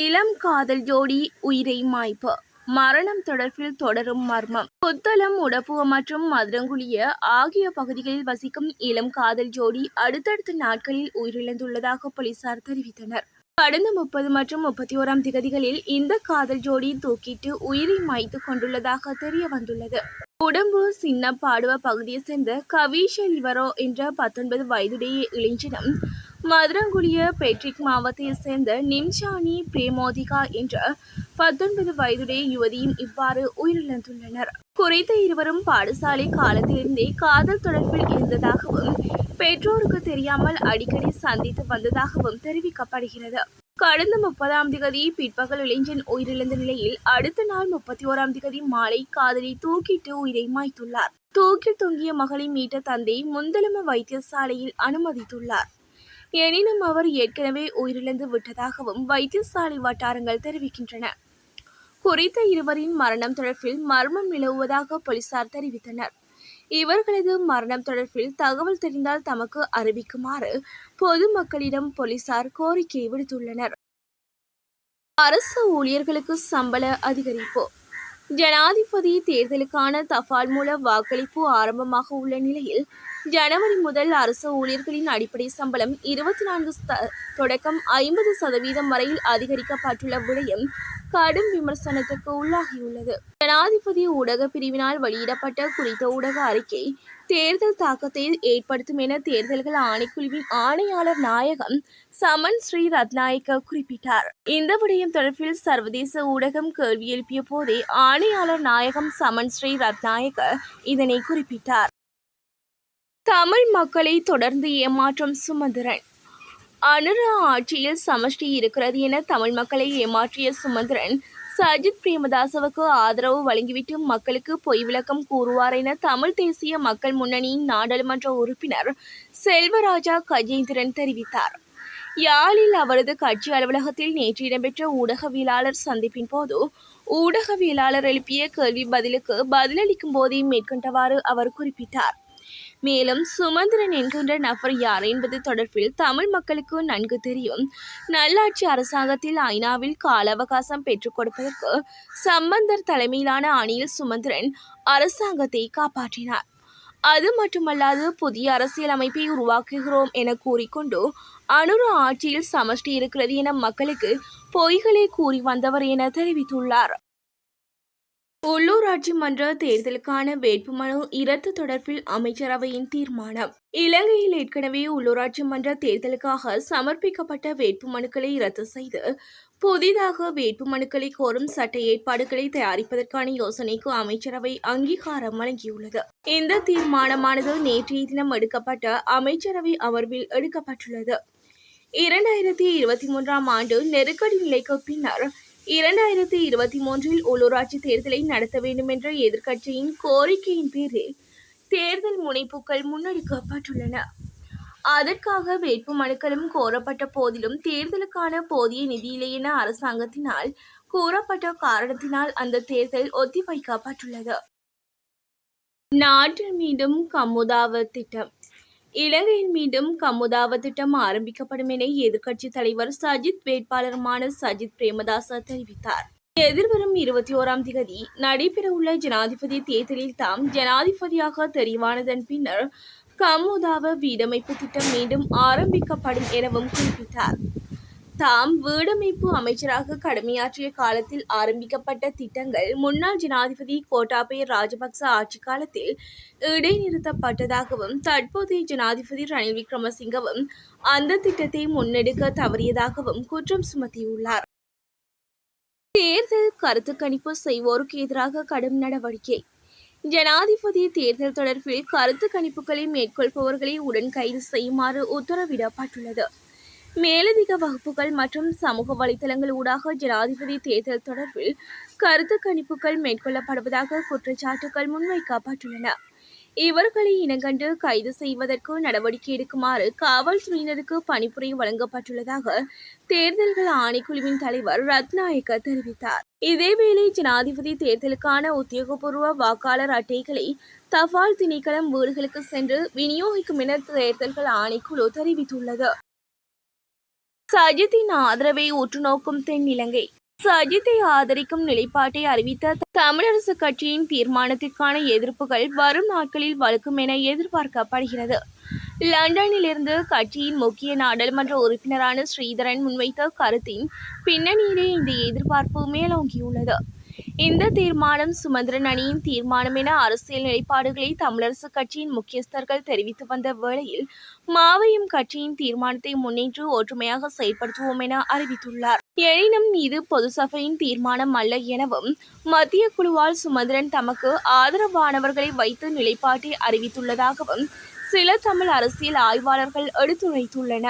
இளம் காதல் ஜோடி உயிரை மாய்ப்பு. மரணம் தொடர்பில் தொடரும் மர்மம். புத்தளம் உடப்புவ மற்றும் மதுரங்குழிய ஆகிய பகுதிகளில் வசிக்கும் இளம் காதல் ஜோடி அடுத்தடுத்த நாட்களில் உயிரிழந்துள்ளதாக போலீசார் தெரிவித்தனர். கடந்த முப்பது மற்றும் முப்பத்தி ஓராம் திகதிகளில் இந்த காதல் ஜோடி தூக்கிட்டு உயிரை மாய்த்து கொண்டுள்ளதாக தெரிய வந்துள்ளது. உடம்பு சின்ன பாடுவ பகுதியை சேர்ந்த கவிஷ லிவரோ என்ற பத்தொன்பது வயதுடைய இளைஞனும் மதுரங்குடிய பெட்ரிக் மாவட்டத்தைச் சேர்ந்த நிம்ஷானி பிரேமோதிகா என்ற பத்தொன்பது வயதுடைய யுவதியும் இவ்வாறு உயிரிழந்துள்ளனர். குறித்த இருவரும் பாடசாலை காலத்திலிருந்தே காதல் தொடர்பில் இருந்ததாகவும் பெற்றோருக்கு தெரியாமல் அடிக்கடி சந்தித்து வந்ததாகவும் தெரிவிக்கப்படுகிறது. கடந்த முப்பதாம் திகதி பிற்பகல் இளைஞன் உயிரிழந்த நிலையில் அடுத்த நாள் முப்பத்தி ஓராம் திகதி மாலை காதலி தூக்கிட்டு உயிரை மாய்த்துள்ளார். தூக்கில் தொங்கிய மகளை மீட்ட தந்தை முந்தலம வைத்தியசாலையில் அனுமதித்துள்ளார். எனினும் அவர் ஏற்கனவே உயிரிழந்து விட்டதாகவும் வைத்தியசாலை வட்டாரங்கள் தெரிவிக்கின்றன. குறித்த இருவரின் மரணம் தொடர்பில் மர்மம் நிலவுவதாக போலீசார் தெரிவித்தனர். இவர்களது மரணம் தொடர்பில் தகவல் தெரிந்தால் தமக்கு அறிவிக்குமாறு பொதுமக்களிடம் போலீசார் கோரிக்கை விடுத்துள்ளனர். அரசு ஊழியர்களுக்கு சம்பள அதிகரிப்பு. ஜனாதிபதி தேர்தலுக்கான தபால் மூல வாக்களிப்பு ஆரம்பமாக உள்ள நிலையில் ஜனவரி முதல் அரசு ஊழியர்களின் அடிப்படை சம்பளம் இருபத்தி நான்கு தொடக்கம் ஐம்பது சதவீதம் வரையில் அதிகரிக்கப்பட்டுள்ள விடயம் கடும் விமர்சனத்துக்கு உள்ளாகியுள்ளது. ஜனாதிபதி ஊடக பிரிவினால் வெளியிடப்பட்ட குறித்த ஊடக அறிக்கை தேர்தல் தாக்கத்தை ஏற்படுத்தும் என தேர்தல்கள் ஆணைக்குழுவின் ஆணையாளர் நாயகம் சமன் ஸ்ரீ ரத்நாயக்க குறிப்பிட்டார். இந்த விடயம் தொடர்பில் சர்வதேச ஊடகம் கேள்வி எழுப்பிய போதே ஆணையாளர் நாயகம் சமன் ஸ்ரீ ரத்நாயக்க இதனை குறிப்பிட்டார். தமிழ் மக்களை தொடர்ந்து ஏமாற்றும் சுமந்திரன் அனுரா ஆட்சியில் சமஷ்டி இருக்கிறது என தமிழ் மக்களை ஏமாற்றிய சுமந்திரன் சஜித் பிரேமதாசவுக்கு ஆதரவு வழங்கிவிட்டு மக்களுக்கு பொய் விளக்கம் கூறுவார் என தமிழ் தேசிய மக்கள் முன்னணியின் நாடாளுமன்ற உறுப்பினர் செல்வராஜா கஜேந்திரன் தெரிவித்தார். யாழில் அவரது கட்சி அலுவலகத்தில் நேற்று இடம்பெற்ற ஊடகவியலாளர் சந்திப்பின் போது ஊடகவியலாளர் எழுப்பிய கேள்வி பதிலுக்கு பதிலளிக்கும் போதே மேற்கொண்டவாறு அவர் குறிப்பிட்டார். மேலும் சுமந்திரன் என்கின்ற நபர் யார் என்பது தொடர்பில் தமிழ் மக்களுக்கு நன்கு தெரியும். நல்லாட்சி அரசாங்கத்தில் ஐநாவில் கால அவகாசம் பெற்றுக் கொடுப்பதற்கு சம்பந்தர் தலைமையிலான அணியில் சுமந்திரன் அரசாங்கத்தை காப்பாற்றினார். அது மட்டுமல்லாது புதிய அரசியல் அமைப்பை உருவாக்குகிறோம் என கூறிக்கொண்டு அனுரு ஆட்சியில் சமஷ்டி இருக்கிறது என மக்களுக்கு பொய்களை கூறி வந்தவர் என தெரிவித்துள்ளார். உள்ளூராட்சி மன்ற தேர்தலுக்கான வேட்புமனு இரத்து தொடர்பில் அமைச்சரவையின் தீர்மானம். இலங்கையில் ஏற்கனவே உள்ளூராட்சி மன்ற தேர்தலுக்காக சமர்ப்பிக்கப்பட்ட வேட்புமனுக்களை ரத்து செய்து புதிதாக வேட்புமனுக்களை கோரும் சட்ட ஏற்பாடுகளை தயாரிப்பதற்கான யோசனைக்கு அமைச்சரவை அங்கீகாரம் வழங்கியுள்ளது. இந்த தீர்மானமானது நேற்றைய தினம் எடுக்கப்பட்ட அமைச்சரவை அமர்வில் எடுக்கப்பட்டுள்ளது. இரண்டாயிரத்தி இருபத்தி மூன்றாம் ஆண்டு நெருக்கடி நிலைக்கு பின்னர் இரண்டாயிரத்தி இருபத்தி மூன்றில் உள்ளூராட்சி தேர்தலை நடத்த வேண்டும் என்ற எதிர்க்கட்சியின் கோரிக்கையின் பேரில் தேர்தல் முனைப்புகள் முன்னெடுக்கப்பட்டுள்ளன. அதற்காக வேட்பு மனுக்களும் கோரப்பட்ட போதிலும் தேர்தலுக்கான போதிய நிதியில்லை என அரசாங்கத்தினால் கூறப்பட்ட காரணத்தினால் அந்த தேர்தல் ஒத்திவைக்கப்பட்டுள்ளது. நாட்டில் மீண்டும் கமுதாவ திட்டம். இலங்கையில் மீண்டும் கமுதாவ திட்டம் ஆரம்பிக்கப்படும் என எதிர்க்கட்சித் தலைவர் சஜித் வேட்பாளருமான சஜித் பிரேமதாச தெரிவித்தார். எதிர்வரும் இருபத்தி ஓராம் திகதி நடைபெறவுள்ள ஜனாதிபதி தேர்தலில் தாம் ஜனாதிபதியாக தெரிவானதன் பின்னர் கமுதாவ வீடமைப்பு திட்டம் மீண்டும் ஆரம்பிக்கப்படும் எனவும் குறிப்பிட்டார். தாம் வீடமைப்பு அமைச்சராக கடமையாற்றிய காலத்தில் ஆரம்பிக்கப்பட்ட திட்டங்கள் முன்னாள் ஜனாதிபதி கோட்டாபய ராஜபக்ச ஆட்சி காலத்தில் இடைநிறுத்தப்பட்டதாகவும் தற்போதைய ஜனாதிபதி ரணில் விக்ரமசிங்கவும் அந்த திட்டத்தை முன்னெடுக்க தவறியதாகவும் குற்றம் சுமத்தியுள்ளார். தேர்தல் கருத்து கணிப்பு செய்வோருக்கு எதிராக கடும் நடவடிக்கை. ஜனாதிபதி தேர்தல் தொடர்பில் கருத்து கணிப்புகளை மேற்கொள்பவர்களை உடன் கைது செய்யுமாறு உத்தரவிடப்பட்டுள்ளது. மேலதிக வகுப்புகள் மற்றும் சமூக வலைதளங்கள் ஊடாக ஜனாதிபதி தேர்தல் தொடர்பில் கருத்து கணிப்புகள் மேற்கொள்ளப்படுவதாக குற்றச்சாட்டுகள் முன்வைக்கப்பட்டுள்ளன. இவர்களை இனங்கண்டு கைது செய்வதற்கு நடவடிக்கை எடுக்குமாறு காவல்துறையினருக்கு பணிப்புரை வழங்கப்பட்டுள்ளதாக தேர்தல்கள் ஆணைக்குழுவின் தலைவர் ரத்நாயக்க தெரிவித்தார். இதேவேளை ஜனாதிபதி தேர்தலுக்கான உத்தியோகபூர்வ வாக்காளர் அட்டைகளை தபால் திணைக்களம் வீடுகளுக்கு சென்று விநியோகிக்கும் என தேர்தல்கள் ஆணைக்குழு தெரிவித்துள்ளது. சஜித்தின் ஆதரவை உற்றுநோக்கும் தென் இலங்கை. சஜித்தை ஆதரிக்கும் நிலைப்பாட்டை அறிவித்த தமிழரசு கட்சியின் தீர்மானத்திற்கான எதிர்ப்புகள் வரும் நாட்களில் வலுக்கும் என எதிர்பார்க்கப்படுகிறது. லண்டனிலிருந்து கட்சியின் முக்கிய நாடாளுமன்ற உறுப்பினரான ஸ்ரீதரன் முன்வைத்த கருத்தின் பின்னணியிலே இந்த எதிர்பார்ப்பு மேலோங்கியுள்ளது. இந்த தீர்மானம் சுமந்திரன் அணியின் தீர்மானம் என அரசியல் நிலைப்பாடுகளை தமிழரசு கட்சியின் முக்கியஸ்தர்கள் தெரிவித்து வந்த வேளையில் மாவையும் கட்சியின் தீர்மானத்தை முன்னேற்று ஒற்றுமையாக செயல்படுத்துவோம் என அறிவித்துள்ளார். எனினும் இது பொது சபையின் தீர்மானம் அல்ல எனவும் மத்திய குழுவால் சுமந்திரன் தமக்கு ஆதரவானவர்களை வைத்து நிலைப்பாட்டை அறிவித்துள்ளதாகவும் சில தமிழ் அரசியல் ஆய்வாளர்கள் எடுத்துரைத்துள்ளனர்.